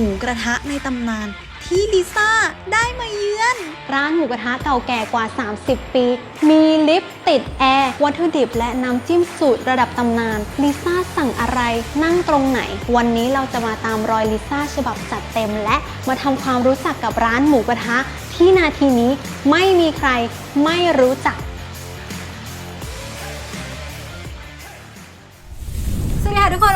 มูกระทะในตำนานที่ลิซ่าได้มาเยือน ร้านหมูกระทะเก่าแก่กว่า 30 ปี มีลิฟต์ติดแอร์ วัตถุดิบและน้ำจิ้มสูตรระดับตำนาน ลิซ่าสั่งอะไรนั่งตรงไหน วันนี้เราจะมาตามรอยลิซ่าฉบับจัดเต็ม และมาทำความรู้จักกับร้านหมูกระทะที่นาทีนี้ไม่มีใครไม่รู้จัก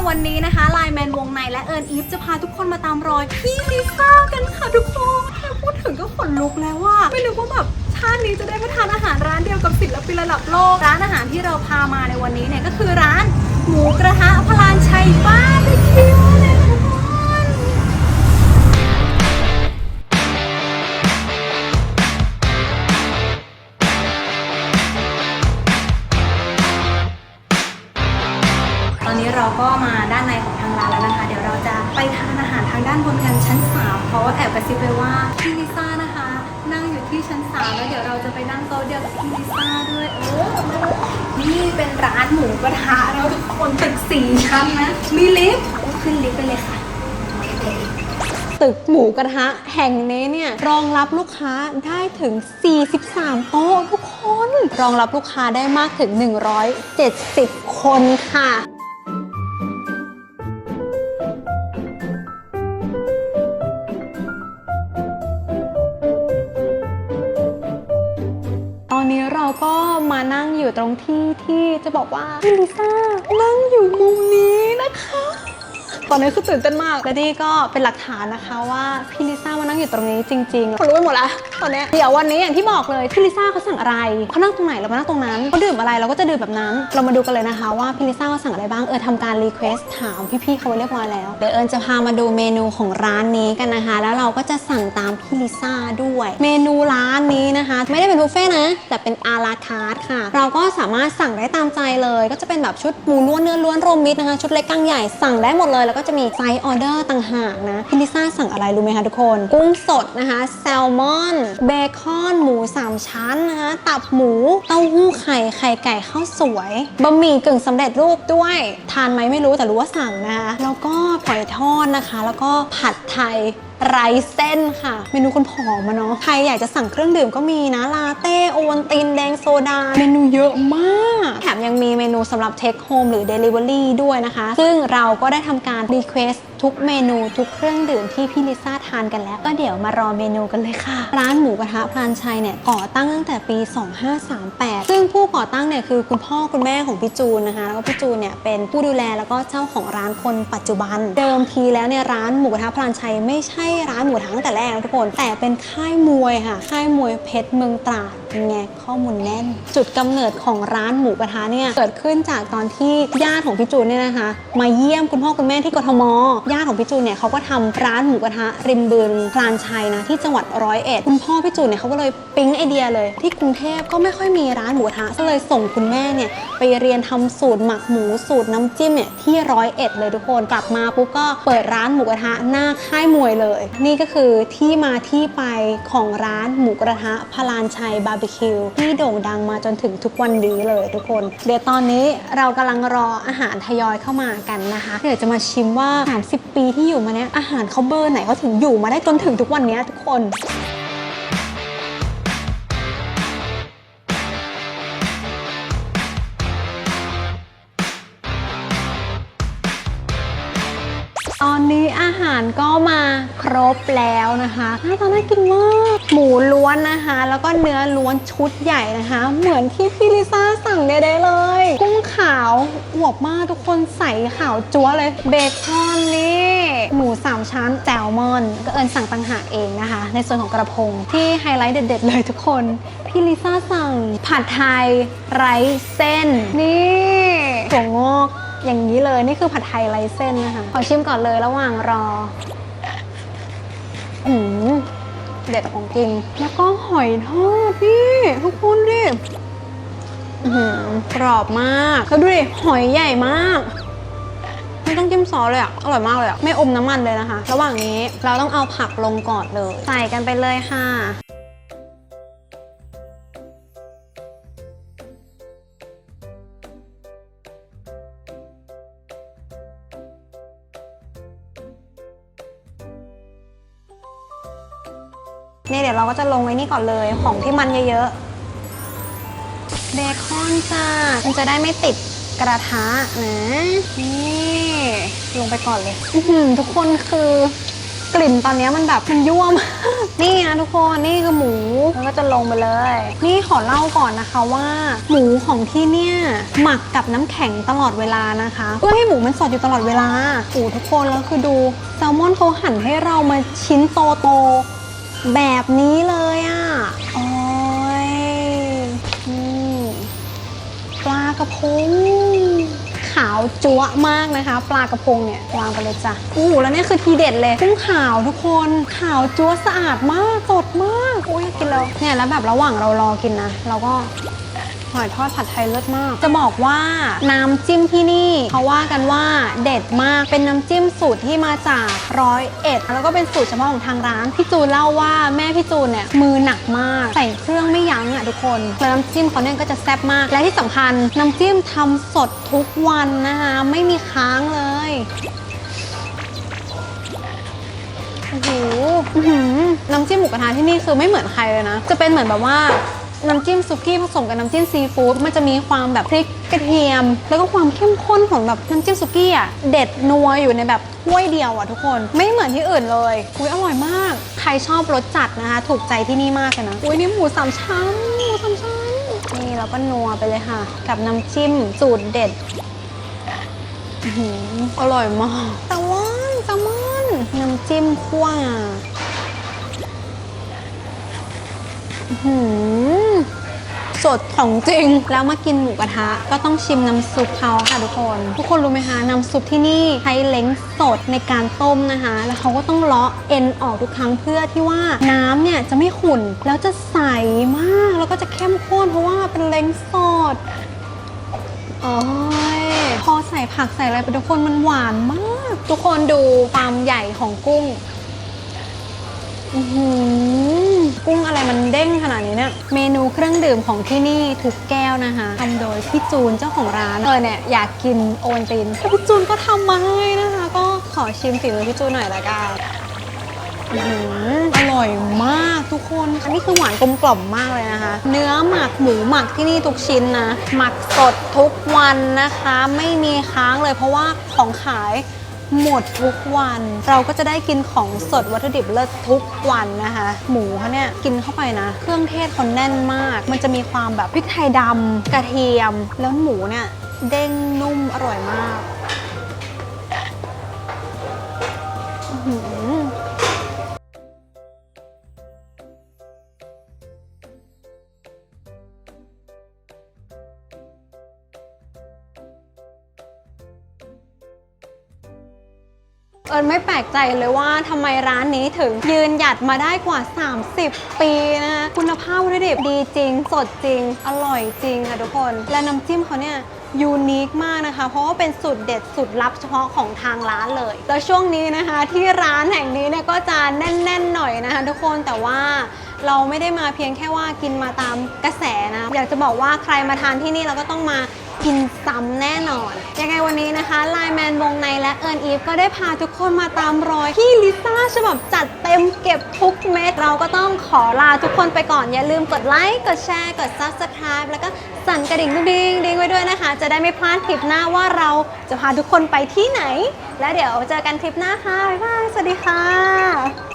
วันนี้นะคะไลน์แมนวงในและเอิญอีฟจะพาทุกคนมาตามรอยพี่ลิซ่ากันค่ะทุกคนแค่พูดถึงก็ขนลุกแล้วว่า ไม่รู้ว่าแบบชาตินี้จะได้มาทานอาหารร้านเดียวกับศิลปินระดับโลก ร้านอาหารที่เราพามาในวันนี้เนี่ยก็คือร้านหมูกระทะพลานชัยบ้านไปคิวเลยทุกคน นี้เราก็มาด้านในของทางร้านแล้วนะคะ เดี๋ยวเราจะไปทานอาหารทางด้านบนกันชั้น3เพราะว่าแอบกระซิบไปว่าพี่ลิซ่านะคะ นั่งอยู่ที่ชั้น3แล้วเดี๋ยวเราจะไปนั่งโต๊ะเดียวกับพี่ลิซ่าด้วยเออนี่เป็นร้านหมูกระทะแล้วทุกคนตึกสี่ชั้นนะมีลิฟต์ขึ้นลิฟต์ไปเลยค่ะตึกหมูกระทะแห่งนี้เนี่ยรองรับลูกค้าได้ถึง 43 โต๊ะทุกคน รองรับลูกค้าได้มากถึง 170 คนค่ะ อนนี้เราก็มานั่งอยู่ตรงที่ที่จะบอกว่าลิซ่านั่งอยู่มุมนี้นะ ตอนนี้คือตื่นเต้นมาก และนี่ก็เป็นหลักฐานนะคะว่าพี่ลิซ่ามานั่งอยู่ตรงนี้จริงๆคนรู้ไปหมดละตอนนี้เดี๋ยววันนี้อย่างที่บอกเลยพี่ลิซ่าเขาสั่งอะไรเขานั่งตรงไหนเรามานั่งตรงนั้นเขาดื่มอะไรเราก็จะดื่มแบบนั้น เรามาดูกันเลยนะคะว่าพี่ลิซ่าเขาสั่งอะไรบ้างเออทำการรีเควสถามพี่ๆเขาไว้เรียบร้อยแล้วเดี๋ยวเอิญจะพามาดูเมนูของร้านนี้กันนะคะ แล้วเราก็จะสั่งตามพี่ลิซ่าด้วย เมนูร้านนี้นะคะ ไม่ได้เป็นบุฟเฟ่ต์นะแต่เป็นอาราคาร์ทค่ะ เราก็สามารถสั่งได้ตามใจเลย ก็จะเป็นแบบชุดหมูล้วนเนื้อล้วนรวมมิตรนะคะ ชุดเล็กกลางใหญ่สั่งได้หมดเลยแล้วก็จะมีไซส์ออเดอร์ต่างหากนะพี่ลิซ่าสั่งอะไรรู้ไหมคะทุกคน กุ้งสดนะคะ แซลมอน เบคอนหมู 3 ชั้นนะคะ ตับหมู เต้าหู้ไข่ ไข่ไก่ข้าวสวย บะหมี่กึ่งสำเร็จรูปด้วย ทานไหมไม่รู้แต่รู้ว่าสั่งนะคะ แล้วก็หอยทอดนะคะ แล้วก็ผัดไทย ไรเส้นค่ะ เมนูคนผอมมาเนาะใครอยากจะสั่งเครื่องดื่มก็มีนะ ลาเต้โอวัลตินแดงโซดา เมนูเยอะมาก แถมยังมีเมนูสำหรับเทคโฮมหรือ Delivery ด้วยนะคะ ซึ่งเราก็ได้ทำการรีเควส ทุกเมนูทุกเครื่องดื่มที่พี่ลิซ่าทานกันแล้ว ก็เดี๋ยวมารอเมนูกันเลยค่ะ ร้านหมูกระทะพลานชัยเนี่ยก่อตั้งตั้งแต่ปี 2538 ซึ่งผู้ก่อตั้งเนี่ยคือคุณพ่อคุณแม่ของพี่จูนนะคะ แล้วก็พี่จูนเนี่ยเป็นผู้ดูแลแล้วก็เจ้าของร้านคนปัจจุบัน เดิมทีแล้วเนี่ยร้านหมูกระทะพลานชัยไม่ใช่ร้านหมูกระทะตั้งแต่แรกนะทุกคน แต่เป็นค่ายมวยค่ะ ค่ายมวยเพชรเมืองตราด เป็นไงข้อมูลแน่น จุดกำเนิดของร้านหมูกระทะเนี่ยเกิดขึ้นจากตอนที่ญาติของพี่จูนเนี่ยนะคะ มาเยี่ยมคุณพ่อคุณแม่ที่กทมญาติของพี่จูนเนี่ยเขาก็ทำร้านหมูกระทะริมบึงพลานชัยนะที่จังหวัดร้อยเอ็ดคุณพ่อพี่จูนเนี่ยเขาก็เลยปิ๊งไอเดียเลย ที่กรุงเทพก็ไม่ค่อยมีร้านหมูกระทะก็เลยส่งคุณแม่เนี่ยไปเรียนทำสูตรหมักหมูสูตรน้ำจิ้มเนี่ยที่ร้อยเอ็ดเลยทุกคนกลับมาปุ๊บก็เปิดร้านหมูกระทะหน้าค่ายมวยเลย นี่ก็คือที่มาที่ไปของร้านหมูกระทะพลานชัยบาร์บคิวที่โด่งดังมาจนถึงทุกวันนี้เลยทุกคน เดี๋ยวตอนนี้เรากำลังรออาหารทยอยเข้ามากันนะคะ เดี๋ยวจะมาชิมว่า 30 ปีที่อยู่มาเนี้ยอาหารเขาเบอร์ไหนเขาถึงอยู่มาได้จนถึงทุกวันนี้ทุกคนตอนนี้อาหารก็มาครบแล้วนะคะน้าตาน่ากินมาก หมูล้วนนะคะ แล้วก็เนื้อล้วนชุดใหญ่นะคะ เหมือนที่พี่ลิซ่าสั่งได้เลย กุ้งขาวอวบมากทุกคนใสขาวจั๊วเลยเบคอนนี่หมูสามชั้นแซลมอน ก็เอิญสั่งต่างหากเองนะคะ ในส่วนของกระพงที่ไฮไลท์เด็ด ๆ เลยทุกคน พี่ลิซ่าสั่งผัดไทยไร้เส้น นี่ถั่วงอกอย่างนี้เลยนี่คือผัดไทยไรเส้นนะคะ ขอชิมก่อนเลยระหว่างรอ เด็ดของจริง แล้วก็หอยทอดพี่ทุกคนดิกรอบมากแล้วดูดิหอยใหญ่มากไม่ต้องจิ้มซอสเลยอะ อร่อยมากเลยอะ ไม่อมน้ำมันเลยนะคะ ระหว่างนี้เราต้องเอาผักลงก่อนเลย ใส่กันไปเลยค่ะ นี่เดี๋ยวเราก็จะลงไว้นี่ก่อนเลยของที่มันเยอะๆเบคอนจ้ามันจะได้ไม่ติดกระทะนะนี่ลงไปก่อนเลยทุกคนคือกลิ่นตอนนี้มันแบบมันยั่วมากนี่นะทุกคนนี่คือหมูแล้วก็จะลงไปเลย นี่ขอเล่าก่อนนะคะว่า หมูของที่เนี่ยหมักกับน้ำแข็งตลอดเวลานะคะเพื่อให้หมูมันสดอยู่ตลอดเวลาโอ้ทุกคนแล้วคือดูแซลมอนเขาหั่นให้เรามาชิ้นโตๆ แบบนี้เลยอะ่ะ โอ้ยนี่ปลากระพง ขาวจั๊วะมากนะคะ ปลากระพงเนี่ยวางไปเลยจ้ะอู้แล้วเนี่ยคือทีเด็ดเลยกุ้งขาวทุกคน ขาวจั๊วะสะอาดมาก สดมากอุ้ยอยากกินแล้วเนี่ยแล้วแบบระหว่างเรารอกินนะ เราก็ห อยทอดผัดไทยเลิศมาก จะบอกว่าน้ำจิ้มที่นี่เขาว่ากันว่าเด็ดมากเป็นน้ำจิ้มสูตรที่มาจากร้อยเอ็ดแล้วก็เป็นสูตรเฉพาะของทางร้านพี่จูนเล่าว่าแม่พี่จูนเนี่ยมือหนักมาก ใส่เครื่องไม่ยั้งอะทุกคนแล้วน้ำจิ้มเขาเนี่ยก็จะแซ่บมาก และที่สำคัญน้ำจิ้มทำสดทุกวันนะคะไม่มีค้างเลยโอ้โหน้ำจิ้มหมูกระทะที่นี่คือไม่เหมือนใครเลยนะ จะเป็นเหมือนแบบว่า น้ำจิ้มซุกี้ผสมกับน้ำจิ้มซีฟู้ดมันจะมีความแบบพริกกระเทียม แล้วก็ความเข้มข้นของแบบน้ำจิ้มซุกี้อะเด็ดนัวอยู่ในแบบถ้วยเดียวอะทุกคนไม่เหมือนที่อื่นเลยอุ้ยอร่อยมาก ใครชอบรสจัดนะคะ ถูกใจที่นี่มากเลยนะอุ้ยนี่หมูสามชั้นหมูสามชั้นนี่แล้วก็นัวไปเลยค่ะ กับน้ำจิ้มสูตรเด็ดอร่อยมากแซลมอนแซลมอนน้ำจิ้มคั่วงาหืม สดของจริง แล้วมากินหมูกระทะก็ต้องชิมน้ำซุปเขาค่ะทุกคน ทุกคนรู้ไหมคะน้ำซุปที่นี่ใช้เล้งสดในการต้มนะคะ แล้วเขาก็ต้องเลาะเอ็นออกทุกครั้งเพื่อที่ว่าน้ำเนี่ยจะไม่ขุ่นแล้วจะใสมากแล้วก็จะเข้มข้นเพราะว่าเป็นเล้งสดโอ้ยพอใส่ผักใส่อะไรไปทุกคนมันหวานมาก ทุกคนดูความใหญ่ของกุ้ง อือหือ กุ้งอะไรมันเด้งขนาดนี้เนี่ย เมนูเครื่องดื่มของที่นี่ทุกแก้วนะคะทำโดยพี่จูนเจ้าของร้านเออเนี่ยอยากกินโอวัลตินพี่จูนก็ทำมาให้นะคะ ก็ขอชิมฝีมือพี่จูนหน่อยละกันอร่อยมากทุกคนอันนี้คือหวานกลมกล่อมมากเลยนะคะ เนื้อหมักหมูหมักที่นี่ทุกชิ้นนะ หมักสดทุกวันนะคะ ไม่มีค้างเลยเพราะว่าของขาย หมดทุกวัน เราก็จะได้กินของสดวัตถุดิบเลิศทุกวันนะคะ หมูเขาเนี่ยกินเข้าไปนะ เครื่องเทศเขาแน่นมาก มันจะมีความแบบพริกไทยดำกระเทียม แล้วหมูเนี่ยเด้งนุ่มอร่อยมาก เอิญไม่แปลกใจเลยว่าทำไมร้านนี้ถึงยืนหยัดมาได้กว่า 30 ปีนะคุณภาพวัตถุดิบดีจริง สดจริง อร่อยจริงค่ะทุกคน และน้ำจิ้มเขาเนี่ยยูนิคมากนะคะ เพราะว่าเป็นสูตรเด็ดสูตรลับเฉพาะของทางร้านเลย แล้วช่วงนี้นะคะที่ร้านแห่งนี้เนี่ยก็จะแน่นๆหน่อยนะคะ ทุกคนแต่ว่าเราไม่ได้มาเพียงแค่ว่ากินมาตามกระแสนะ อยากจะบอกว่าใครมาทานที่นี่เราก็ต้องมา กินซ้ำแน่นอน ยังไงวันนี้นะคะไลแมนวงในและเอิร์นอีฟก็ได้พาทุกคนมาตามรอยที่ลิซ่าฉบับจัดเต็มเก็บทุกเม็ด เราก็ต้องขอลาทุกคนไปก่อน อย่าลืมกดไลค์กดแชร์กด subscribe แล้วก็สั่นกระดิ่งดิงดิงไว้ด้วยนะคะ จะได้ไม่พลาดคลิปหน้าว่าเราจะพาทุกคนไปที่ไหน และเดี๋ยวเจอกันคลิปหน้าค่ะบ๊ายบายสวัสดีค่ะ